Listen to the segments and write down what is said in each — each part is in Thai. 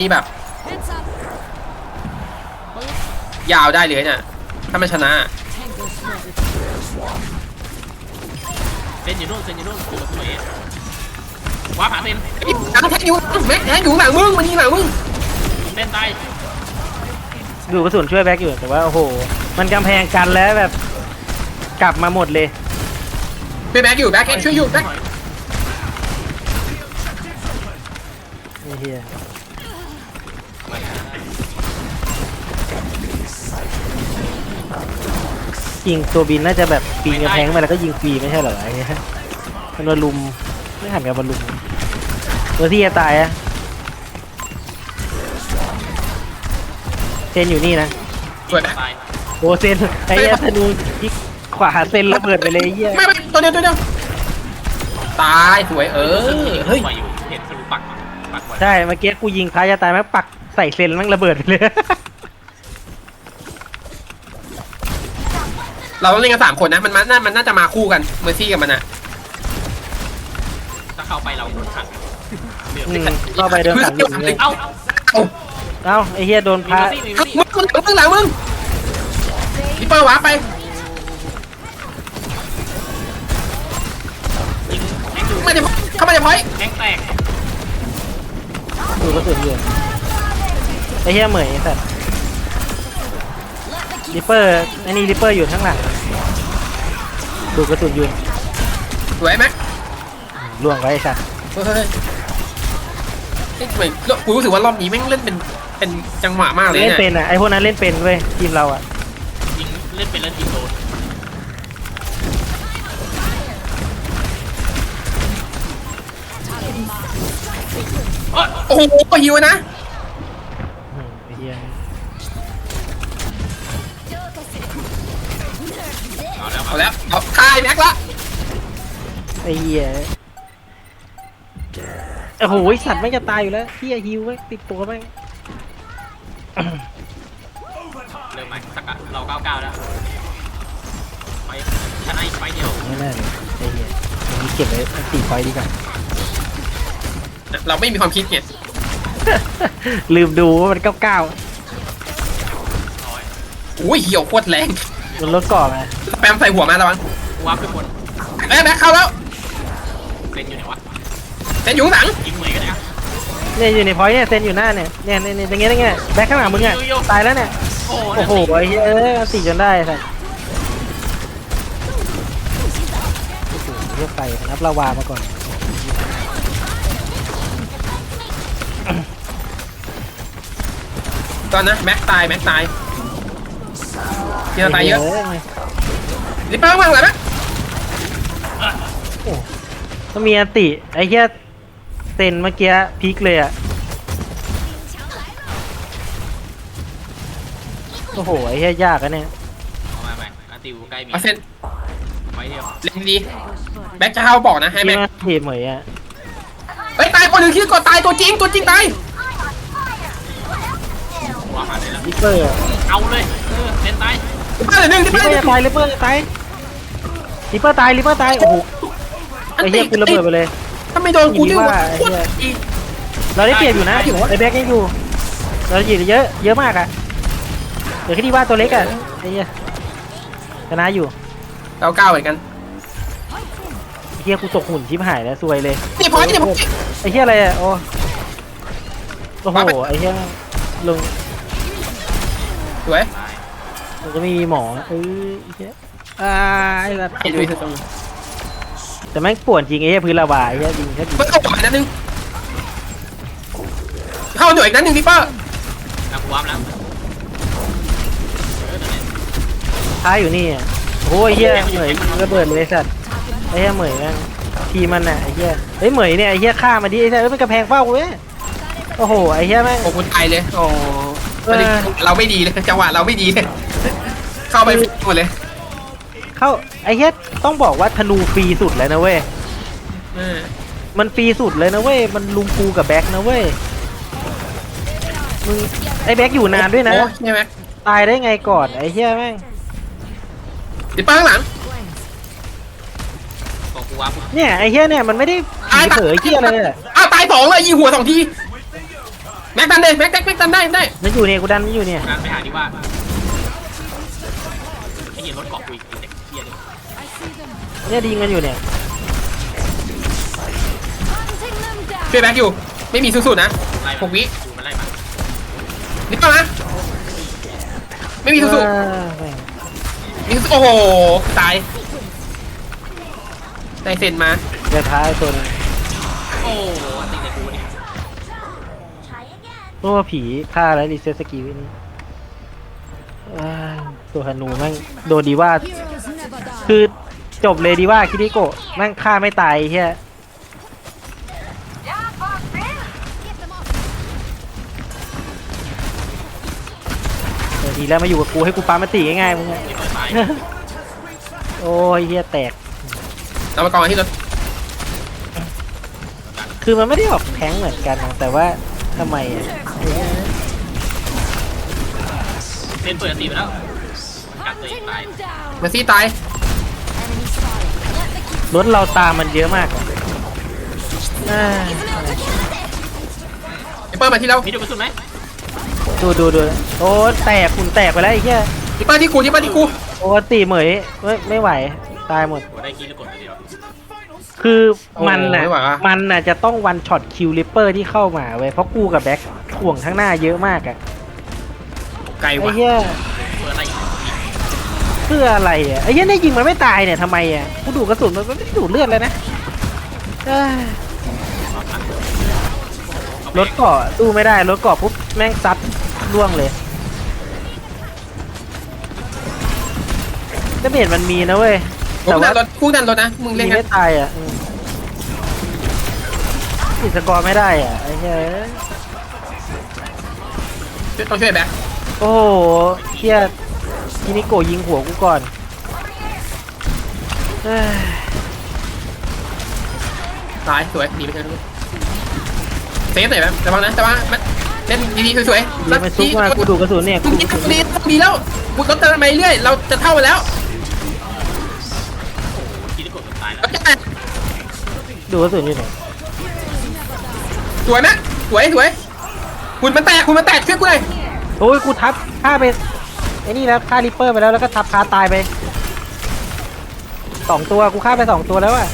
นี่แบบ Heads up. ยาวได้เลยเนี่ยถ้ามันชนะ Tango spotted. เซนอยู่นู่นเซนอยู่นู่นอยู่กับตัวเองว้าผาเซนไอ้ทางแทงอยู่แม็กแทงอยู่หลังมึงมันยิงหลังมึงเซนตายดูกระสุนช่วยแบ็กอยู่แต่ว่าโอ้โห มันกำแพงกันแล้วแบบ กลับมาหมดเลยเป็นแบ็กอยู่แบ็กเอ็นช่วยอยู่แบ็กไอ้เหี้ย ยิงตัวบินน่าจะแบบปีนกำแพงขึ้นมาแล้วก็ยิงฟรีไม่ใช่เหรอไอ้เหี้ยมันมาลุมไม่หันกับมาลุมตัวที่จะตายอะเซนอยู่นี่นะสวยแบ็กตายโอเซนไอ้เหี้ยธนูยิกขวาเซนระเบิดไปเลยไอ้เหี้ยไม่ไม่ตัวเดียวตัวเดียวตายสวยเออเฮ้ยปล่อยอยู่เห็นทะลุปักปักไว้ ใช่เมื่อกี้กูยิงพายจะตายแม่งปักใส่เซนแม่งระเบิดไปเลย เราต้องเล่นกันสามคนนะ มันมันน่ามันน่าจะมาคู่กันเมอร์ซี่กับมันอะถ้าเข้าไปเราโดนขังเดือดอืมเข้าไปเดินขังอยู่เลยเอ้าเอ้าเอ้าไอ้เฮียโดนมีพามาซี่มีมาซี่มึงมึงหลังมึงลิปเปอร์วาร์ปไปยิงแทงอยู่เข้ามาในเข้ามาในพอยต์แทงแตกดูกระสุนอยู่ไอ้เฮียเหมยไอ้สัตว์ ริปเปอร์ไอ้นี่ริปเปอร์อยู่ข้างหลังดูกระสุนอยู่สวยไหมล่วงไว้ไอ้สัตว์เฮ้ยเฮ้ยเฮ้ยทำไมกูรู้สึกว่ารอบนี้แม่งเล่นเป็นเป็นจังหวะมากเลยเล่นเนี่ยเป็นอะไอ้พวกนั้นเล่นเป็นเว้ยทีมเราอะยิงเล่นเป็นแล้วยิงโดนโอ้โหฮิวนะ เฮียโอ้โหไอ้สัตว์แม่งจะตายอยู่แล้วเฮียฮิวแม่งติดตัวแม่งเริ่มใหม่สักอะเราเก้าเก้าแล้วไปชนะอีกไฟเดียวไม่น่าเลยไอ้เฮียอันนี้เก็บไว้สี่ไฟดีกว่า เราไม่มีความคิดเนี่ยลืมดูว่ามันเก้าเก้าร้อยอุ้ยเหี่ยวโคตรแรงมันลดก่อนมาสแปมใส่หัวมาระวังว้าร์ปขึ้นบนเอ้ยแบ็คเข้าแล้วเซ นอยู่ไหนวะแต่อยู่ข้างหลังยิงเหมยกันนะเนี่ยอยู่ในพอยต์เนี่ยเซนอยู่หน้าเนี่ยเนี่ยเนี่ยเนี่ยอย่างเงี้ยอย่างเงี้ยแบ็คข้างหลังมึงอะอยู่อยู่ตายแล้วเนี่ยโอ้โอ้โหไอ้เหี้ยเอ้ยเอาสี่จนได้สัสโอ้โหเรียกไปนับลาวามาก่อนตอนนะแม็กตายแม็กตายเทียตายเยอะลิปเปอร์วางเลยไหม ก็มีอันติไอ้เหี้ยเซนเมื่อกี้พีคเลยอะโอ้โหไอ้เหี้ยยากอะเนี่ยเอามาใหม่อาติวใกล้มีเอาเซนไฟเดียวเล่นดีแบ็คจะเข้าบอกนะให้ที่แม็กมาทีมเหมยอะเฮ้ยตายคนหนึ่งที่กดตายตัวจริงตัวจริงตายว้าร์ปมาเลยแล้วลิปเปอร์เอาเลยเออเซนตายลิปเปอร์เหลือหนึ่งลิปลิเปปอเปร์อเหลืร์อจะตายลิปเปอร์จะตายลิปเปอร์ตายลิปเปอร์ตายโอ้โห ไอ้เหี้ยกูระเบิดไปเลย ถ้าไม่โดนกูนี่ว่าว่าไอ้โคเหี้ตรยดีเราได้เปรียบอยู่นะ ไอ้แบ็กยังอยู่ เราหยิบเยอะเยอะมากอะเดี๋ยวแค่ที่ว่าตัวเล็กอะไอ้เหี้ยชนะอยู่เราก้าวเหมือนกันไอ้เหี้ยกูตกหุ่นชิบหายแล้วซวยเลย นี่พอยต์นี่พอยต์ไอ้เหี้ยอะไรอะโอ้โอ้โหมาไป ไอ้เหี้ยลงสวยตายมันจะไม่มีหมอเออไอ้เหี้ยอ่าไอ้สัตว์ไอ้ลุยตรง แต่แม่งป่วนจริงไอ้เหี้ยพื้นลาวาไอ้เหี้ยจริงแค่จริงเพิ่งเข้าหัวอีกนัดนึงเข้าหน่วยอีกนัดนึงลิปเปอร์นับว้าร์ปแล้วเออนั่นแหละท้ายอยู่นี่อะโอ้ยไอ้เหี้ยเหมยระเบิดเลยไอ้สัตว์ไอ้เหี้ยเหมยแม่งทีมมันน่ะไอ้เหี้ยเฮ้ยเหมยเนี่ยไอ้เหี้ยฆ่ามาดิไอ้เหี้ยเอ้ยมันกระแพงเฝ้าเว้ยโอ้โหไอ้เหี้ยแม่ง โอ้คุณตายเลยโอ้เออ เราไม่ดีเลยจังหวะเราไม่ดีเลยเข้าไปหมดเลย เข้าไอ้เหี้ยต้องบอกว่าธนูฟรีสุดเลยนะเว้ยเออมันฟรีสุดเลยนะเว้ยมันลุงกูกับแบ็คนะเว้ยมึงไอ้แบ็คอยู่นานด้วยนะ โอ้ใช่ไหมตายได้ไงก่อนไอ้เหี้ยแม่งลิปเปอร์ข้างหลังบอกกูว้าร์ปเนี่ยไอ้เหี้ยเนี่ยมันไม่ได้ผีเผยเหี้ยอะไรเลยอะอ้าวตายสองเลยยิงหัวสองทีแม็กตันเลยแม็กแม็กแม็กตันได้ได้มันอยู่เนี่ยกูดันมันอยู่เนี่ย การไปหาดีว่าไอ้เหี้ยรถเกาะกูอีก เนี่ยดีมันอยู่เนี่ย Hunting them down. ช่วยแบ็กอยู่ ไม่มีสุดๆนะไล่หกวิดูมันไล่มานิดเดียวนะไม่มีสุดเออแม่งๆมีสุดๆโอ้โหตายได้เซ็นมาเดี๋ยวท้ายตัวนึงโอ้ติดในกูเนี่ยเพราะว่าผีฆ่าแล้วรีเซ็ตสกิลนี่เอ้ยตัวฮานูแม่งโดนดีว่า Heroes never die. คือ จบเลยดีว่าคิริโกะแม่งฆ่าไม่ตายเฮีย Get them off. เออดีแล้วมาอยู่กับกูให้กูปามาติง่ายๆมึงอะที่เปิดตายโอ้ยเฮียแตกเรามากองกันที่รถคือมันไม่ได้ออกแทงเหมือนกันนะแต่ว่าทำไมอะเล่นเปิดตีไปแล้วกัดตัวเอง Hunting ตาย them down. มาซี่ตาย รถเราตามมันเยอะมากอะอ่าไอเปิลมาที่เรามีดูกระสุนไหมดูดูดูโอ้แตกคุณแตกไปแล้วไอ้เหี้ยที่เปิลที่กูที่เปิลที่กูโอ้ตีเหมยไม่ไม่ไหวตายหมดหัวได้กี้แล้วกดตัวเดียวคือมันน่ะโอ้ไม่ไหววะมันน่ะจะต้องวันช็อตคิวริปเปอร์ที่เข้ามาเว้ยเพราะกูกับแบ็คถ่วงทั้างหน้าเยอะมากอะไกลไอ้ว่ะเหี้ย เปิดอะไรอีก เพื่ออะไรอะไอ้เหี้ยได้ยิงมันไม่ตายเนี่ยทำไมอะกูดูดกระสุนมันไม่ได้ดูดเลือดเลยนะเอ้ยรถเกาะสู้ไม่ได้รถเกาะปุ๊บแม่งซัดล่วงเลยดาเมจมันมีนะเว้ยกูแต่ดัว่านรถกูดันรถนะมึงยิเล่นงกันไม่ตายอะอืมติดสกอร์ไม่ได้อะไอ้เหี้ยต้องช่วยแบ็คโอ้โหเฮีย ทีนิโกะยิงหัวกูก่อนเอ้ยตายสวยหนีไปเถอะเซฟหน่อยแบ็คระวังนะแต่ว่ามันเล่นดีๆสวยๆเดี๋ยวไปซุกมากูดูกระสุนเนี่ยกูกูดีดีดีแล้วกูลดเติมไปเรื่อยเราจะเท่ากันแล้วกี้แล้วกดตายแล้วเราจะดูกระสุนอยู่ไหนสวยไหมสวยสวยคุณมันแตกคุณมันแตกช่วยกูเลยโอ้ยกูทับฆ่าไป ไอ้นี่แล้วฆ่าริปเปอร์ไปแล้วแล้วก็ทับคาตายไปสองตัวกูฆ่าไปสองตัวแล้วอะ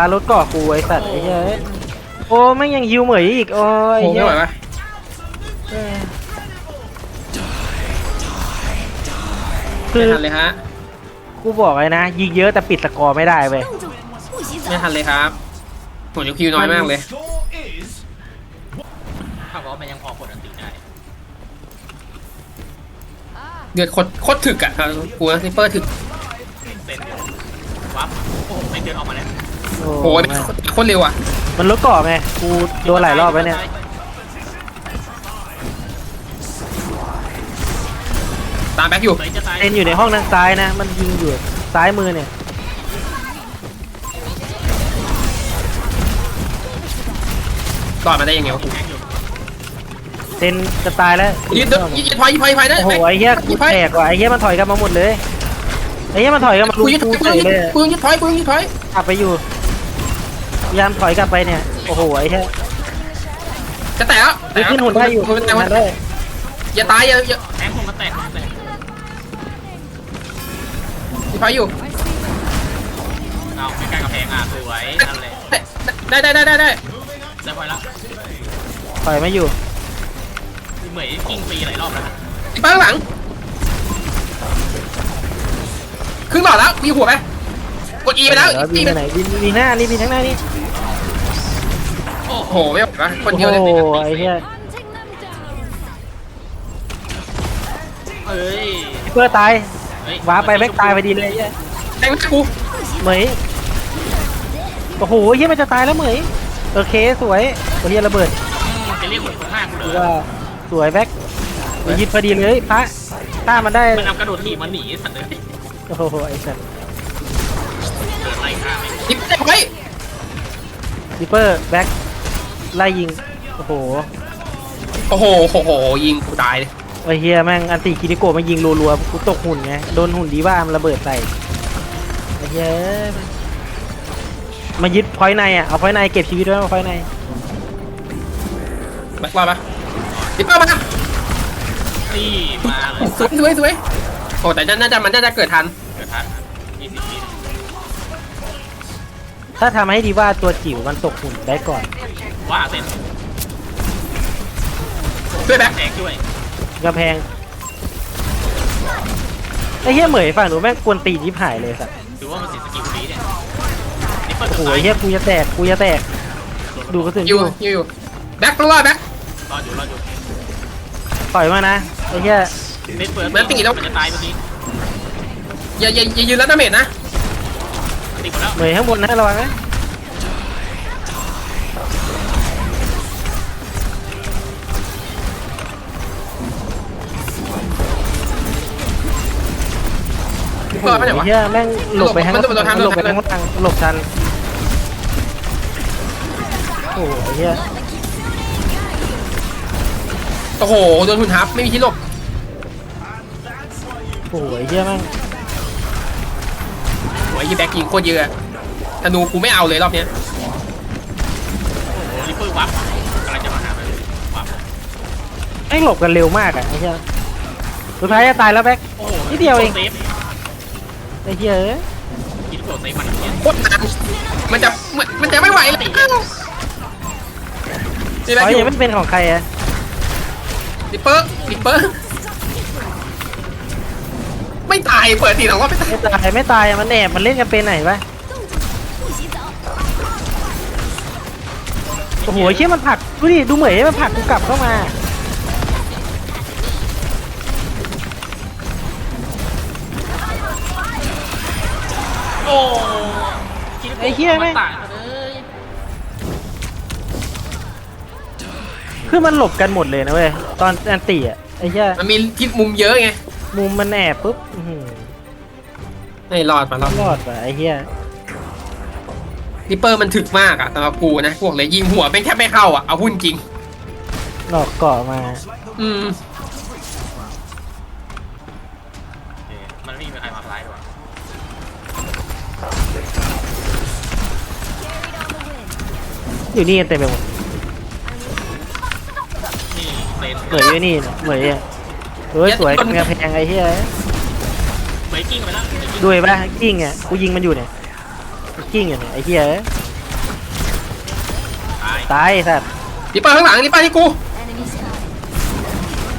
ารถก่อคูไอ้สัตว์ไอ้เหี้ยโอ้ไม่งยังฮิวเหมยอีกโอ้ยโอ้ไหมคืไม่อทันเลยฮะ กูบอกเลยนะยิงเยอะแต่ปิดสกอร์ไม่ได้เว้ยไม่ทันเลยครับผมจะคิวน้อยมากเลย ถ้าว่ามันยังพอผลอันตีได้เดือดโคตรโคตรถึกอะครักูนะซิปเปอร์ถึก เซนวับโอ้ไม่เดินออกมาแล้ว โอ้โอ้ยแม่งโคตรเร็วอะมันรถเกาะไง กูโดนหลายรอบแล้วเนี่ย ตามแบ็คอยู่เฮ้ยจะตายเอ็นอยู่ในห้องทางซ้ายนะ มันยิงอยู่ซ้ายมือเนี่ย ตอดมาได้ยังไงวะกูแม็กอยู่เซนจะตายแล้วยืนยืนยืนพอยยืนพอยพอยได้โอ้โหไอ้เหี้ยกูแตกว่ะ ไอ้เหี้ยมันถอยกลับมาหมดเลย ไอ้เหี้ยมันถอยกลับมาลุกูมยืนกูกูเฉยยืนเลยอะกูยืนพอยกูยืนพอยกลับไปอยู่ พยายามถอยกลับไปเนี่ย โอ้โห ไอ้เหี้ยจะแตกแล้วไปขึ้นหุ่นได้อยู่หุ่นแตกหุ่นได้อย่าตายอย่าอย่าแทงคงมาแตกคงมาแตกยืนพอยอยู่เอาใกล้ๆกับแพงอะสวยนั่นแหละได้ได้ได้ได้ได้ได้พอยแล้วถอยไม่อยู่เหมยกิ้งฟรีหลายรอบแล้วนะไปข้างหลังครึ่งหลอดแล้วมีหัวไหมกด E ไปแล้วเดี๋ยวบิ E นไปไปไหนบินบินหน้านี่บินข้างหน้านี่ โอ้โอ้โหโหไม่ไหวปะคนโอ้เดียวเลยโหไอ้เหี้ย Hunting them down. เอ้ยเพื่อตายเฮ้ยว้าไปแม่งตายไปดีเลยไอ้เหี้ยแทงกูเหมยโอ้โหเฮียมันจะตายแล้วเหมยโอเคสวยโอ้เฮียระเบิดจะเรียกคนคนห้ากูดูเลยว่าสวยแบ็คมันยึดพอดีเลยพระฆ่ามันได้มันเอากระโดดหนีมันหนีสัตว์เลยโอ้โหไอ้สัตว์เกิดไล่ฆ่าไม่งดิปเต็มไว้ดิปเปอร์แบ็ค ไล่ยิง โอ้โหโอ้โหโอ้โห ยิงกูตายเลยไอ้เฮียแม่งอันติคิริโกะมันยิงรัวๆกูตกหุ่นไง โดนหุ่นดีว่ามันระเบิดใส่ไอ้เฮียมายึดพอยต์ในอะ เอาพอยต์ในเก็บชีวิตไว้เอาพอยต์ในแบ็ครอดปะดิปเปอร์มานี่มาเลยสวยสวยสวยโอ้แต่น่าจะมันน่าจะเกิดทัน ถ้าทำให้ดีว่าตัวจิ๋วมันตกหุ่นได้ก่อน ว่าเสร็จช่วยแบ็คแตกด้วยกระแพงไอ้เฮียเหมยฝั่งหนูแม่งกวนตีนยิบหายเลยสัตว์ถือว่ามันเสียสกิลนี้เนี่ยนี่เปิดโอ้โหตัวไอ้เฮียกูจะแตกกูจะแตก ดูกระสุนออยู่ยู่อยู่อยู่แบ็ครอดแบ็ค รออยู่รออยู่ต่อยมานะไอ้เฮียเล่นเปิดมันตีแล้ว มันจะตายเมื่อกี้อย่าอย่าอย่ายืนแล้วดาเมจนะ ตีหมดแล้วเหมยข้างบนนะระวังนะดิปเปอร์ไม่ไหนไอ้วะ เฮียแม่งหลบไปข้างมันโดนทันหลบไปโดนทัข้านงล่างหลบทันโอ้โหไอ้เฮียโอ้โหโดนหุ่นทับไม่มีที่หลบโอ้โหไอ้เฮียแม่งโอ้ยยี่แบ็คยิงโคตรเยอะ ธนูกูไม่เอาเลยรอบเนี้ยโอ้โหลิปเปอร์วับกำลังจะมาหามันวับแม่งหลบกันเร็วมากอะไอ้เฮียสุดท้ายจะตายแล้วแบ็ค โอ้โหนิดเดียวเองเซฟไอ้เฮียเอ้ยกินโกเซฟมันเนี่ยโคตรนานมันจะมันมันจะไม่ไหวเลยนี่แบ็อ๋คออยู่ยังไม่เป็นของใครอะดิปเปอร์ดิปเปอร์ ไม่ตายเปิดทีหลัว่าไม่ตายไม่ตายไม่ตายมันแอบมันเล่นกันเป็นไหนไปโอ้โหเชี่ยมันผักดูดิดูเหมยมันผักกูกลับเข้ามาโอ้ไอ้เชี่ยแม่คือมันหลบกันหมดเลยนะเว้ยตอนแอนตี้อะไอ้เชี่ยมันมีทิศมุมเยอะไง มุมมันแอบปุ๊บอื้อหือไม่รอดมารอดรอดว่ะไอ้เหี้ยดิปเปอร์มันถึกมากอะสำหรับกูนะพวกเลยยิงหัวเป็นแค่ไม่เข้าอะเอาหุ้นจริง หลอกเกาะมา อืมโอเคมันไม่มีใครมาพลายด้วย อยู่นี่กันเต็มไปหมดนี่เลนเหมยอยู่นี่นะเหมยอะเฮ้ยสวยกำแพงไอ้เหี้ยเบรกกิ้งไปแล้วเบรกกิ้งด้วยปะกิ้งอะกูยิงมันอยู่เนี่ยกิ้งอยู่เนี่ยไอ้เหี้ยตายตายไอ้สัตว์ดิปเปอร์ข้างหลังดิปเปอร์ที่กู Enemy spotted.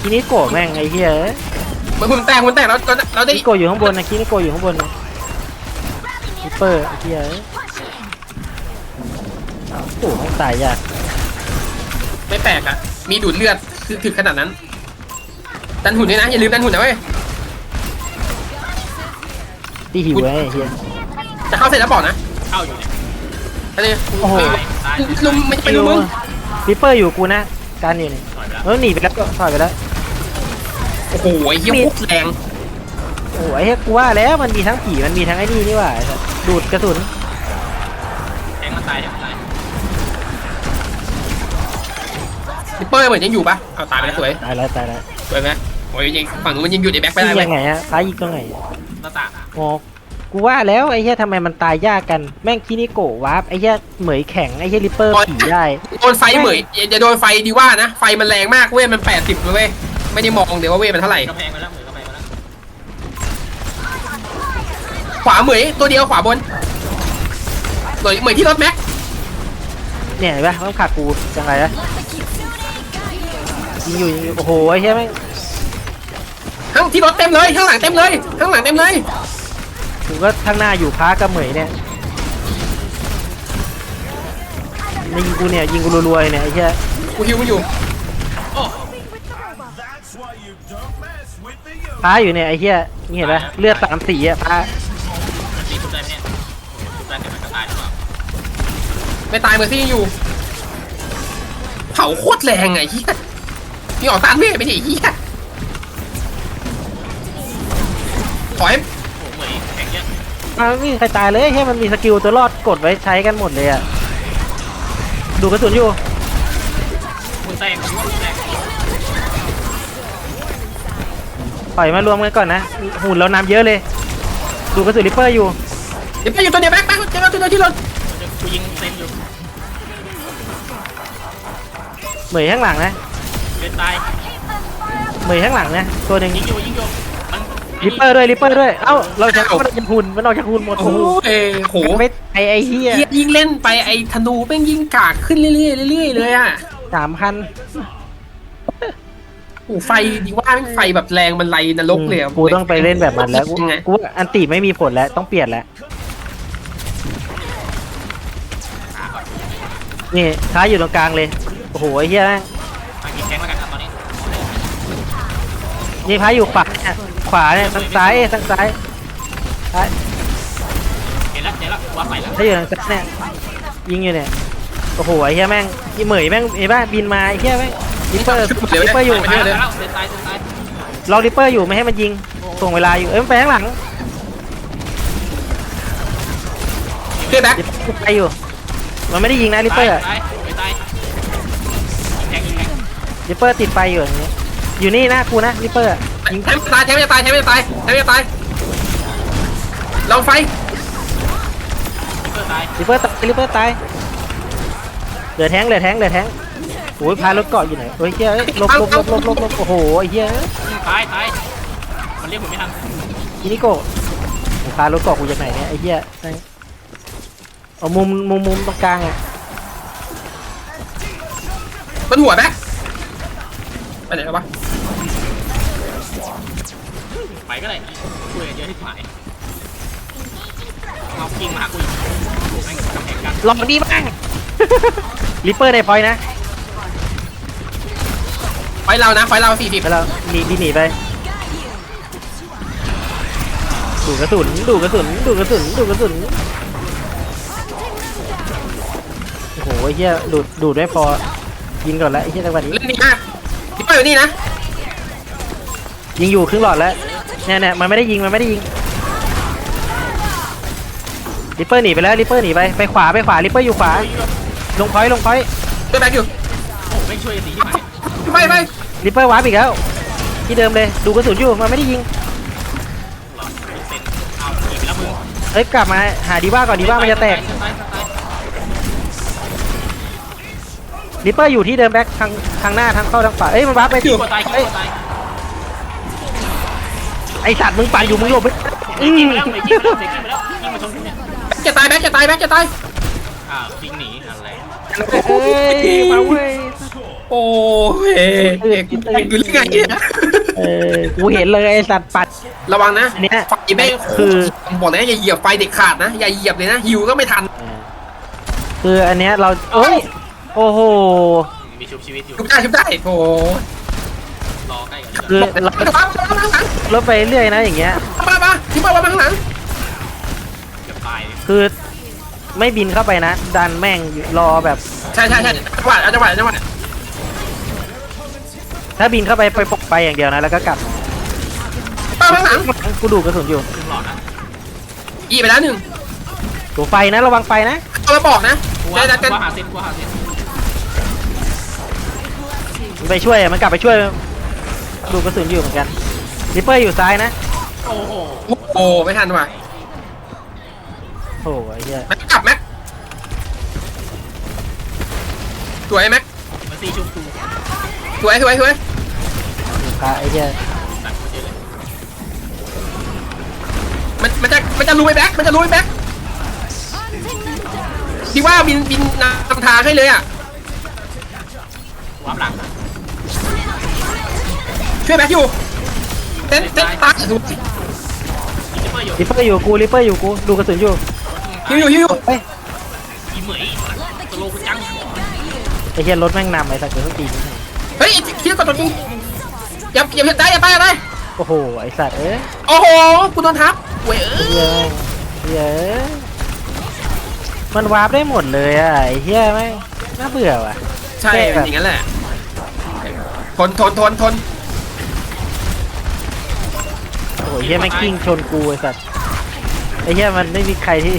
ทีนี้โกะแม่งไอ้เหี้ยมันหุ่นแตกหุ่นแตกเราเราเราได้คิโกะอยู่ข้างบนนะคิโกะอยู่ข้างบนนะคิปเปอร์ไอ้เหี้ย โอ้โหตายยากไม่แปลกอะมีดูดเลือดคือถึกขนาดนั้น ดันหุ่นด้วยนะ อย่าลืมดันหุ่นนะเว้ยที่หิวไว้ไอ้เหี้ยจะเข้าเสร็จแล้วบอกนะเข้าอยู่เนี่ยอันนี้โอ้โหตายตายลุมไม่ไปลุมมึงคิปเปอร์อยู่กูนะการอยู่นี่ถอยไปแล้วเออหนีไปแล้วก็ถอยไปแล้วโอ้โหไอ้เหี้ยพวกแรงโอ้ยเฮ้ยกูว่าแล้วมันมีทั้งผีมันมีทั้งไอ้นี่นี่หว่าไอ้สัสดูดกระสุนแทงมันตายแทง อร์เหมือนยังอยู่ปะเอาตายไปแล้วสวยตายแล้วตายแล้วสวยไหมโอ้ยยิงฝั่งนู้นมันยิงอยู่ในแบ็คไปยิได้งเว้ยัยงไงฮะซ้ายยิงตรงไหนหน้าต่างโอ้กูว่าแล้วไอ้เหี้ยทำไมมันตายยากกันแม่งคินิโกะวาร์ปไอ้เหี้ยเหมยแข็งไอ้เหี้ยริปเปอร์ผีได้ โดนไฟเหมยอย่าอย่าโดนไฟดีว่านะ ไฟมันแรงมากเว้ยมันแปดสิบเลยเว้ยไม่ได้มองเดี๋ยวว่าเว้ยมันเท่าไหร่กำแพงไปแล้วเหมือนกำแพงไปแล้วขวาเหมยตัวเดียวขวาบนเหมยเหมยที่รถแม็กเนี่ยเห็นปะต้องผลักกูจังไรนะ ยิงอยู่ยิงอยู่โอ้โหไอ้เหี้ยแม่งข้างที่รถเต็มเลยข้างหลังเต็มเลยข้างหลังเต็มเลยกูก็ข้างหน้าอยู่พากับเหมยเนี่ยยิงกูเนี่ยยิงกูรัวๆเลยเนี่ยไอ้เหี้ยกูฮิวมันอยู่โอ้พาอยู่เนี่ยไอ้เหี้ยนี่เห็นปะเลือดสามสีอะพามันตีทุบได้ไหมเนี่ยทุบได้แต่มันก็ตายหรือเปล่าไม่ตายเมอร์ซี่ยังอยู่เผาโคตรแรงไงเฮีย นี่ออกตานเม่ไม่ใช่เฮียขอให้โอ้โหเหมยแข็งเยอะมันไม่มีใครตายเลยแค่มันมีสกิลตัวรอดกดไว้ใช้กันหมดเลยอะดูกระสุนอยู่ คุณแตกคุณแตกปล่อยมารวมกันก่อนนะ หุ่นเรานำเยอะเลย ดูกระสุนริปเปอร์อยู่ เดี๋ยวไปอยู่ตัวเดียวแบ็คแบ็คเจอตัวเดียวที่รถกูยิงเซนอยู่เหมยข้างหลังนะเป็น ตายเหมยข้างหลังนะตัวหนึ่งยิงอยู่ยิงอยู่มันริปเปอร์ด้วยริปเปอร์ด้วย เอ้าเราจะมันออกจากหุ่นมันออกจากหุ่นหมดโอ้โอ้โหโหเอ้โหไม่ไอไอเฮียเฮียยิ่งเล่นไปไอ้ธนูแม่งยิ่งกากขึ้นเรื่อยๆเรื่อยๆเลยอะสามพันโอ้โหไฟดีว่าแม่งไฟแบบแรงมันไลนรกเลยะกูต้องไปเล่นแบบมันแล้วกูยังไงกูว่าอันติไม่มีผลแล้วต้องเปลี่ยนแล้วนี่ท้ายอยู่ตรงกลางเลยโอ้โหไอ้เฮีย นี่ท้ายอยู่ขวาเนี่ยขวาเนี่ยทางซ้ายทางซ้ายซ้ายเห็นแล้วเห็นแล้วว่าไปแล้วถ้าอยู่ทางซ้ายเนี่ยยิงอยู่เนี่ยโอ้โหไอ้เฮียแม่งอีเหมยแม่งไอ้บ้าบินมาไอ้เฮียแม่งริปเปอร์ริปเปอร์อยู่ไปแล้วแล้วเซนตายเซนตายรอริปเปอร์อยู่ไม่ให้มันยิงส่งเวลาอยู่เอ้ยมันไปข้างหลังเพื่อนแบ็คริปเปอร์ไปอยู่ มันไม่ได้ยิงนะริปเปอร์ตายไปตายยิงแข็งยิงแข็งริปเปอร์ติดไฟอยู่อย่างเงี้ย อยู่นี่หน้ากูนะริปเปอร์ยิงแทมตายแทมจะตายแทมจะตายแทมจะตายลองไฟเพื่อตายริปเปอร์ตายริปเปอร์ตายเหลือแทงเหลือแทงเหลือแทงโอ้ยพารถเกาะอยู่ไหนโอ้ยเฮียเอ้ยหลบหลบหลบหลบหลบหลบโอ้โหไอ้เฮียตายตายมันเรียกผมไม่ทันอินิโกะพารถเกาะกูจากไหนเนี่ยไอ้เฮียแม่งเอามุมมุมมุมตรงกลางอะบนหัวแบ็คไปไหนแล้ววะ ไปก็ได้คุยกันเยอะที่หมายเอายิงมาหากูอีกแม่งกำแพงกันลองดีบ้างริปเปอร์ในพอยต์นะไฟเรานะไฟเราสี่สิบแล้วเรามีดีหนีไปดูกระสุนดูกระสุนดูกระสุนดูกระสุนโอ้โหไอ้เหี้ยดูดดูดไม่พอยิงก่อนแล้วไอ้เหี้ยจังหวะนี้เล่นดีมากพี่เป้อยู่นี่นะยิงอยู่ครึ่งหลอดแล้ว เนี่ยเนี่ยมันไม่ได้ยิงมันไม่ได้ยิงริปเปอร์หนีไปแล้วริปเปอร์หนีไปไปขวาไปขวาริปเปอร์อยู่ขวา ลงพอยต์ลงพอยต์เพื่อนแบ็คอยู่โอ้ไม่ช่วยสีที่หมายไปไปริปเปอร์วาร์ปอีกแล้ว ที่เดิมเลยดูกระสุนอยู่มันไม่ได้ยิงหลอดเซนเอายิงไปแล้วมึงเอ้ยกลับมาหาดีว่าก่อนดีว่ามันจะแตกตายตายตายริปเปอร์อยู่ที่เดิมแบ็คทางทางหน้าทางเข้าทางขวาเอ้ยมันวาร์ปไปยิงกว่าตายยิงเอ้ยกว่าตาย ไอสัตว์มึงปั่นอยู่มึงหลบไปอืยิงมไปแล้วยิงไปแล้วยิงไปแล้วยิงมาชนกูเนี่ยแบ็คจะตายแบ็คจะตายแบ็คจะตายอ้าวยิงหนีอะไรเอ้ยมาเว้ยโอ้ยเอกกูอยู่เรื่องไงเนี่ยเออกูเห็นเลยไอสัตว์ปัด ระวังนะอันเนี้ยไฟแม่งคือผมบอกนะอย่าเหยียบไฟเด็กขาดนะอย่าเหยียบเลยนะฮิวก็ไม่ทันเออคืออันเนี้ยเราโอ้ยโอ้โหมีชุบชีวิตอยู่ชุบได้ชุบได้โอ้ รอใกล้กันคือหลัเรางมามามาข้างหลังลดไปเรื่อยนะอย่างเงี้ย มามาที่มามาข้างหลังเกือบตายคือไม่บินเข้าไปนะ ดันแม่งรอแบบ ใช่ใช่ใช่จังหวะเอาจังหวะเอาจังหวะถ้าบินเข้าไปไปปกไปอย่างเดียวนะ แล้วก็กลับมาข้างหลังกูดูกระสุนอยู่ครึ่งหลอดนะอีไปแล้วหนึ่งดูไฟนะระวังไฟนะเอามาบอกนะกูได้ว่าแล้วกันกูว่าหาเซนกูว่าหาเซนมันไปช่วยมันกลับไปช่วย ดูกระสุนอยู่เหมือนกันริปเปอร์อยู่ซ้ายนะโอ้โหโอ้โหไม่ทันว่ะโอ้ยเหี้ยแม็กกลับแม็กสวยแม็กมันซีชุบกูสวยสวยสวยอยู่กลางไอ้เหี้ยตัดกูเจอเลยมันมันจะมันจะลุยแบ็คมันจะลุยแบ็คที่ว่าบินบินนำทางให้เลยอะวาร์ปหลังนะ ช่วยแบ็คอยู่เต้นเต้นตายสวยยิงเปอร์อยู่ริปเปอร์อยู่กูริปเปอร์อยู่กูดูกระสุนอยู่ฮิวอยู่ฮิวอยู่เฮ้ยยิงเหมยตโลกูจังไอ้เหี้ยรถแม่งนำไอ้สัตว์เกิดตีนเฮ้ยคิดก่อนตัวนี้อย่าอย่าอย่าตายอย่าตายอย่าตายโอ้โหไอ้สัตว์เอ้ยโอ้โหกูโดนทับเว้ยเอ้เหี้ยยเหี้ยมันวาร์ปได้หมดเลยอะไอ้เหี้ยไม่งน่าเบื่อว่ะใช่แค่แบบเป็นอย่างนั้นแหละทนทนทนทน โอ้โหเหี้ยแม่งกิ้งชนกูไอ้สัสไอ้เหี้ยมันไม่มีใครที่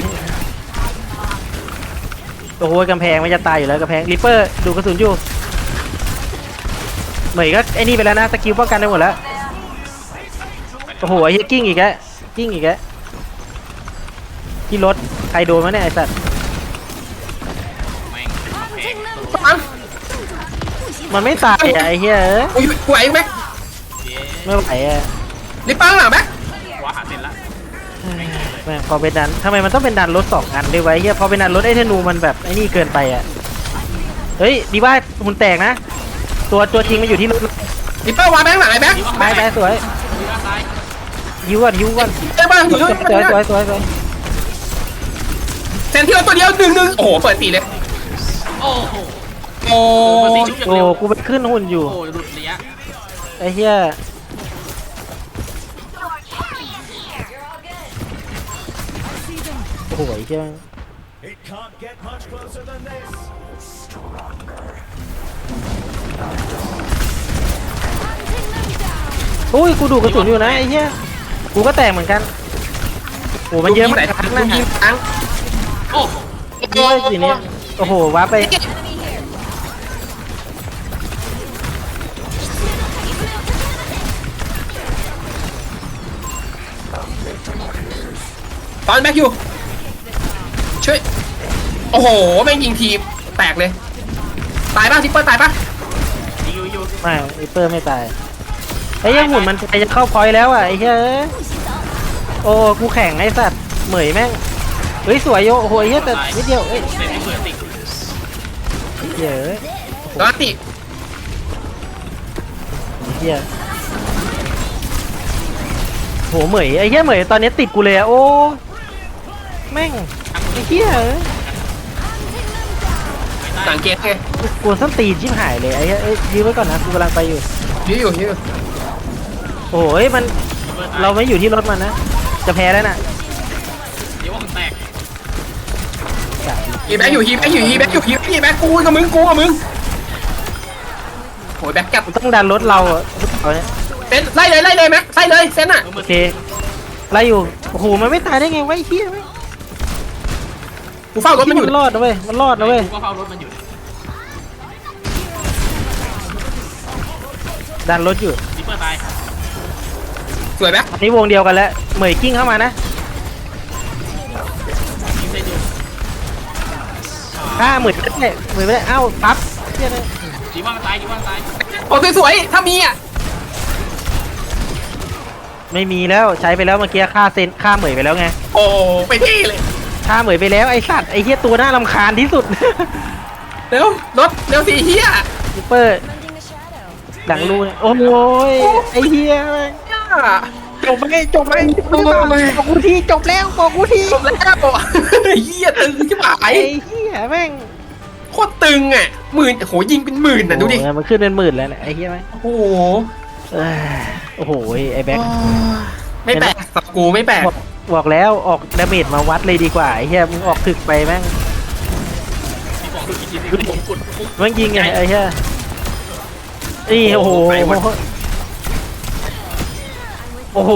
โอ้โหกำแพงมันจะตายอยู่แล้วกำแพงริปเปอร์ดูกระสุนอยู่เหมยก็ไอ้นี่ไปแล้วนะสกิลป้องกันได้หมดแล้วโอ้โหไอ้เหี้ยกิ้งอีกแล้วกิ้งอีกแล้วที่รถใครโดนมาเนี่ยไอ้สัสแม่งแพงปังมันไม่ตายอะไอ้เหี้ยเอ้ยอุ้ยกูไหวไหมเย้ไม่ไหวอะรีบปังหลังไหมว่าหาเสร็จละ แม่งพอเป็นดันทำไมมันต้องเป็นดันรถสองอันด้วยวะไอ้เหี้ยพอเป็นดันรถไอ้ธนูมันแบบไอ้นี่เกินไปอะเฮ้ยดีว่าหุ่นแตกนะ ตัวตัวจริงมันอยู่ที่รถรีบเปอร์วางแบงค์หลังไอ้แบงค์ไปไปสวยดีว่าซ้ายยิวก่อนยิวก่อนเอ้ยบ้างสวยสวยสวยสวยสวยเซนที่เราตัวเดียวหนึ่งหนึ่งโอ้โหเปิดตีเลยโอ้โหโอ้มันตีชุบอย่างโอ้เร็วกูไปขึ้นหุ่นอยู่โอ้หลุดระยะไอ้เหี้ย โอ้โหไอ้เหี้ย It can't get much closer than this. อุ้ยกูดูกระสุนอยู่นะไอ้เหี้ยกูก็แตกเหมือนกันโอ้มันเยอะมากไหนครั้งลูนะกยิงครั้งโอ้โหยิงไว้สิเนี่ยโอ้โหว้าร์ปไปตอนแบ็กอยู่ ช่วย โอ้โหแม่งยิงทีมแตกเลย ตายป่ะทิปเปอร์ตายป่ะยิงอยู่อยู่ไม่ไอเปอร์ไม่ตายไอ้เหี้ยหุ่นมันไปจะเข้าพอยต์แล้วอะไอ้เหี้ยเอ้ยโอ้กูแข่งไอ้สัตว์เหมยแม่งเฮ้ยสวยโยโอ้โหไอ้เหี้ยแต่นิดเดียวเอ้ยเสร็จไม่เปิดติดเหี้ยเอ้ยตอนติเหี้ยโหเหมยไอ้เหี้ยเหมยตอนนี้ติดกูเลยอะโอ้แม่งไอ้เหี้ยเอ้ยสังเกตไงกูส้นตีนชิบหายเลยไอ้เหี้ยเอ้ยยื้อไว้ก่อนนะกูกำลังไปอยู่ ยื้ออยู่ยื้ออยู่โอ้ยมันเราไม่อยู่ที่รถมันนะ จะแพ้แล้วน่ะเดี๋ยวว่าแตกฮีแบ็กอยู่ฮีแบ็กอยู่ฮีแบ็กอยู่ฮีแบ็กฮีแบ็กกูกับมึงกูกับมึงโอ้ยแบ็กกลับกูต้องดันรถเราอะเอาเนี่ยเซนไล่เลยไล่เลยแม็กไล่เลยเซนอะเออโอมือเคไล่อยู่โอ้โหมันไม่ตายได้ไงวะไอ้เหี้ย กูเฝ้ารถมันอยู่มันรอดนะเว้ยมันรอดนะเว้ยกูก็เฝ้ารถมันอยู่ดันรถอยู่ดิปเปอร์ตายสวยแบ็กอันนี้วงเดียวกันแล้วเหมยกิ้งเข้ามานะยิงเสร็จอยู่ถ้าเหมยไม่ได้เหมยไม่ได้เอ้าปั๊บเหี้ยเลยดีว่ามันตายดีว่ามันตายโอ้สวยๆถ้ามีอะไม่มีแล้วใช้ไปแล้วเมื่อกี้ฆ่าเซนฆ่าเหมยไปแล้วไงโอ้ไปที่เลย ฆ่าเหมยไปแล้วไอ้สัตว์ไอ้เหี้ยตัวน่ารำคาญที่สุด เร็วรถเร็วสิเฮียซูเปอร์หลังรูเนี่ยโอ้โหยไอ้เหี้ยแม่งจบไหมจบไหมบอกกูทีจบแล้วบอกกูทีจบแล้วเฮียตึงชิบหายไอ้เหี้ยแม่งโคตรตึงอะหมื่นโหยิงเป็นหมื่นอะดูดิ โอ้โหมันขึ้นเป็นหมื่นแล้วเนี่ยไอ้เหี้ยแม่งโอ้โหเอ้ยโอ้โหไอ้แบ็คไม่แปลกสำหรับกูไม่แปลกบอก บอกแล้วออกดาเมจมาวัดเลยดีกว่าไอ้เหี้ยมึงออกถึกไปแม่งที่บอกดูกินกินที่ผมกดปุ๊บแม่งยิงไงไอ้เหี้ยนี่โอ้โห โอ้โห